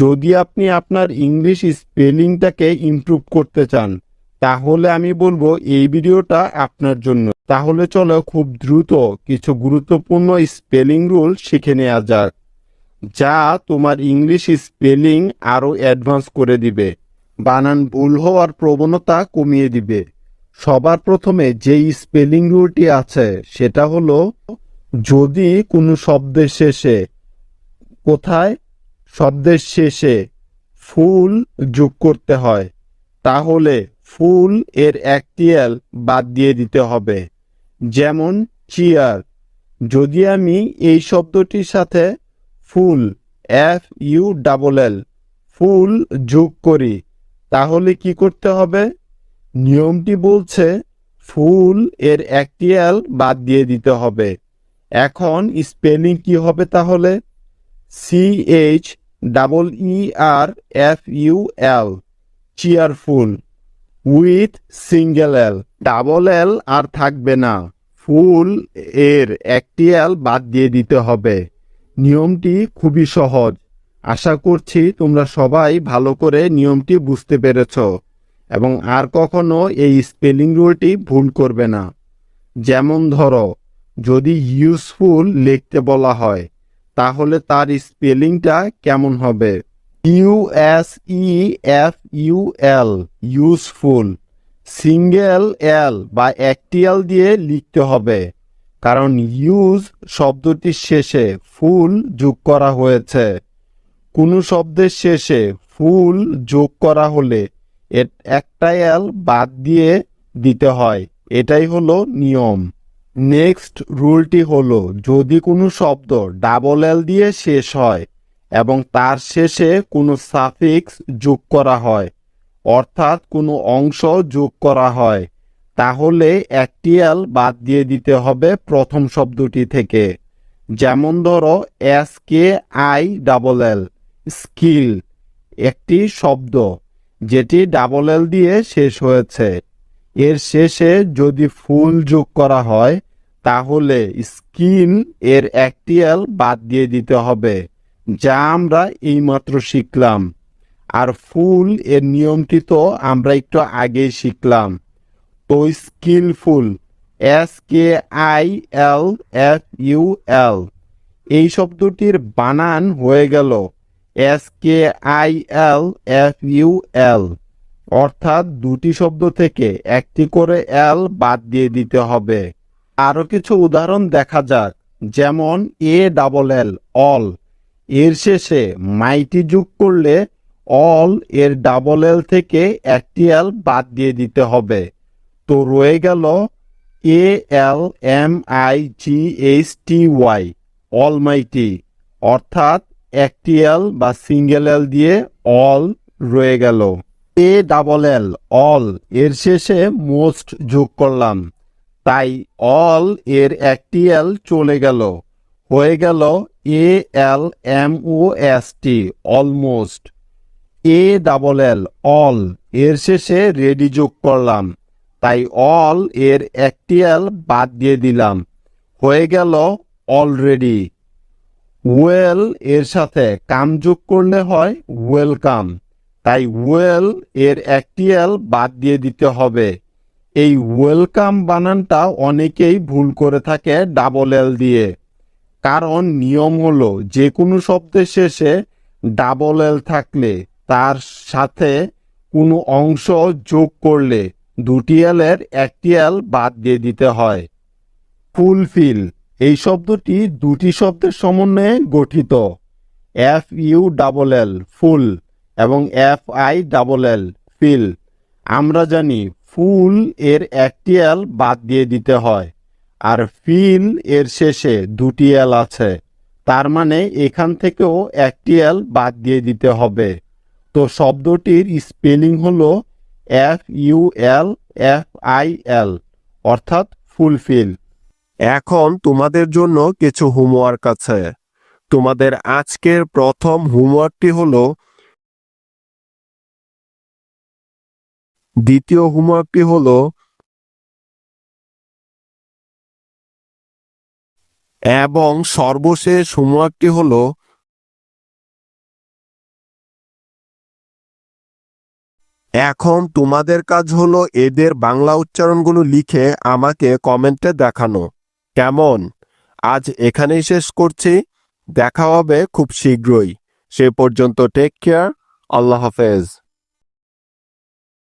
যদি আপনি আপনার ইংলিশ স্পেলিংটাকে ইমপ্রুভ করতে চান, তাহলে আমি বলব এই ভিডিওটা আপনার জন্য। তাহলে চলো খুব দ্রুত কিছু গুরুত্বপূর্ণ স্পেলিং রুল শিখে নেওয়া যাক, যা তোমার ইংলিশ স্পেলিং আরও অ্যাডভান্স করে দিবে, বানান ভুল হওয়ার প্রবণতা কমিয়ে দিবে। সবার প্রথমে যেই স্পেলিং রুলটি আছে, সেটা হলো, যদি কোনো শব্দের শেষে কোথায় শব্দের শেষে ফুল যোগ করতে হয়, তাহলে ফুল এর একটি এল বাদ দিয়ে দিতে হবে। যেমন চিয়ার যদি আমি এই শব্দটির সাথে full F U double L full যোগ করি, তাহলে কি করতে হবে? নিয়মটি বলছে ফুল এর একটি এল বাদ দিয়ে দিতে হবে। এখন স্পেলিং কি হবে তাহলে? C H double E R F U L cheerful with single L double L আর থাকবে না ফুল এর একটি এল বাদ দিয়ে দিতে হবে। নিয়মটি খুবই সহজ। আশা করছি তোমরা সবাই ভালো করে নিয়মটি বুঝতে পেরেছ এবং আর কখনো এই স্পেলিং রুলটি ভুল করবে না। যেমন ধরো, যদি ইউজফুল লিখতে বলা হয় তাহলে তার স্পেলিংটা কেমন হবে? U S E F U L, useful. Single L বা একটি এল দিয়ে লিখতে হবে। কারণ ইউজ শব্দটির শেষে ফুল যোগ করা হয়েছে। কোনো শব্দের শেষে ফুল যোগ করা হলে একটা এল বাদ দিয়ে দিতে হয়। এটাই হলো নিয়ম। নেক্সট রুলটি হল, যদি কোনো শব্দ ডাবল এল দিয়ে শেষ হয় এবং তার শেষে কোনো সাফিক্স যোগ করা হয়, অর্থাৎ কোনো অংশ যোগ করা হয়, তাহলে একটি এল বাদ দিয়ে দিতে হবে প্রথম শব্দটি থেকে। যেমন ধরো S K I double L skill একটি শব্দ, যেটি ডাবল এল দিয়ে শেষ হয়েছে। এর শেষে যদি ফুল যোগ করা হয়, তাহলে স্কিন এর একটি এল বাদ দিয়ে দিতে হবে, যা আমরা এইমাত্র শিখলাম। আর ফুল এর নিয়মটি তো আমরা একটু আগেই শিখলাম। তো skillful S K I L F U L, এই শব্দটির বানান হয়ে গেল, S K I L F U L. অর্থাৎ দুটি শব্দ থেকে একটি করে এল বাদ দিয়ে দিতে হবে। আরও কিছু উদাহরণ দেখা যাক, যেমন এ ডাবল এল, অল। এর শেষে মাইটি যোগ করলে অল এর ডাবল এল থেকে একটি এল বাদ দিয়ে দিতে হবে। তো রয়ে গেল A L M I G H T Y, almighty. অর্থাৎ একটি এল বা সিঙ্গেল এল দিয়ে অল রয়ে গেল। এ ডাবল এল অল এর শেষে মোস্ট যোগ করলাম। তাই অল এর একটি এল চলে গেল। হয়ে গেল A L M O S T almost A double L all এর শেষে রেডি যোগ করলাম। তাই অল এর একটি এল বাদ দিয়ে দিলাম। হয়ে গেল অলরেডি ওয়েল এর সাথে কাম যোগ করলে হয় ওয়েলকাম তাই ওয়েল এর একটি এল বাদ দিয়ে দিতে হবে। এই ওয়েলকাম বানানটা অনেকেই ভুল করে থাকে ডাবল এল দিয়ে। কারণ নিয়ম হলো যে কোনো শব্দের শেষে ডাবল এল থাকলে তার সাথে কোনো অংশ যোগ করলে দুটি এলের একটি এল বাদ দিয়ে দিতে হয়। ফুলফিল এই শব্দটি দুটি শব্দের সমন্বয়ে গঠিত। F U double L, full. এবং F I double L fill আমরা জানি ফুল এর একটি এল বাদ দিয়ে দিতে হয়, আর ফিল এর শেষে দুটি এল আছে। তার মানে এখান থেকেও একটি এল বাদ দিয়ে দিতে হবে। তো শব্দটির স্পেলিং হলো F U L F I L অর্থাৎ ফুলফিল এখন তোমাদের জন্য কিছু হোমওয়ার্ক আছে। তোমাদের আজকের প্রথম হোমওয়ার্কটি হলো দ্বিতীয় হোমওয়ার্কটি হলো এবং সর্বশেষ হোমওয়ার্কটি হলো এখন তোমাদের কাজ হলো এদের বাংলা উচ্চারণগুলো লিখে আমাকে কমেন্টে দেখানো। কেমন? আজ এখানেই শেষ করছি। দেখা হবে খুব শীঘ্রই। সে পর্যন্ত টেক কেয়ার আল্লাহ হাফেজ।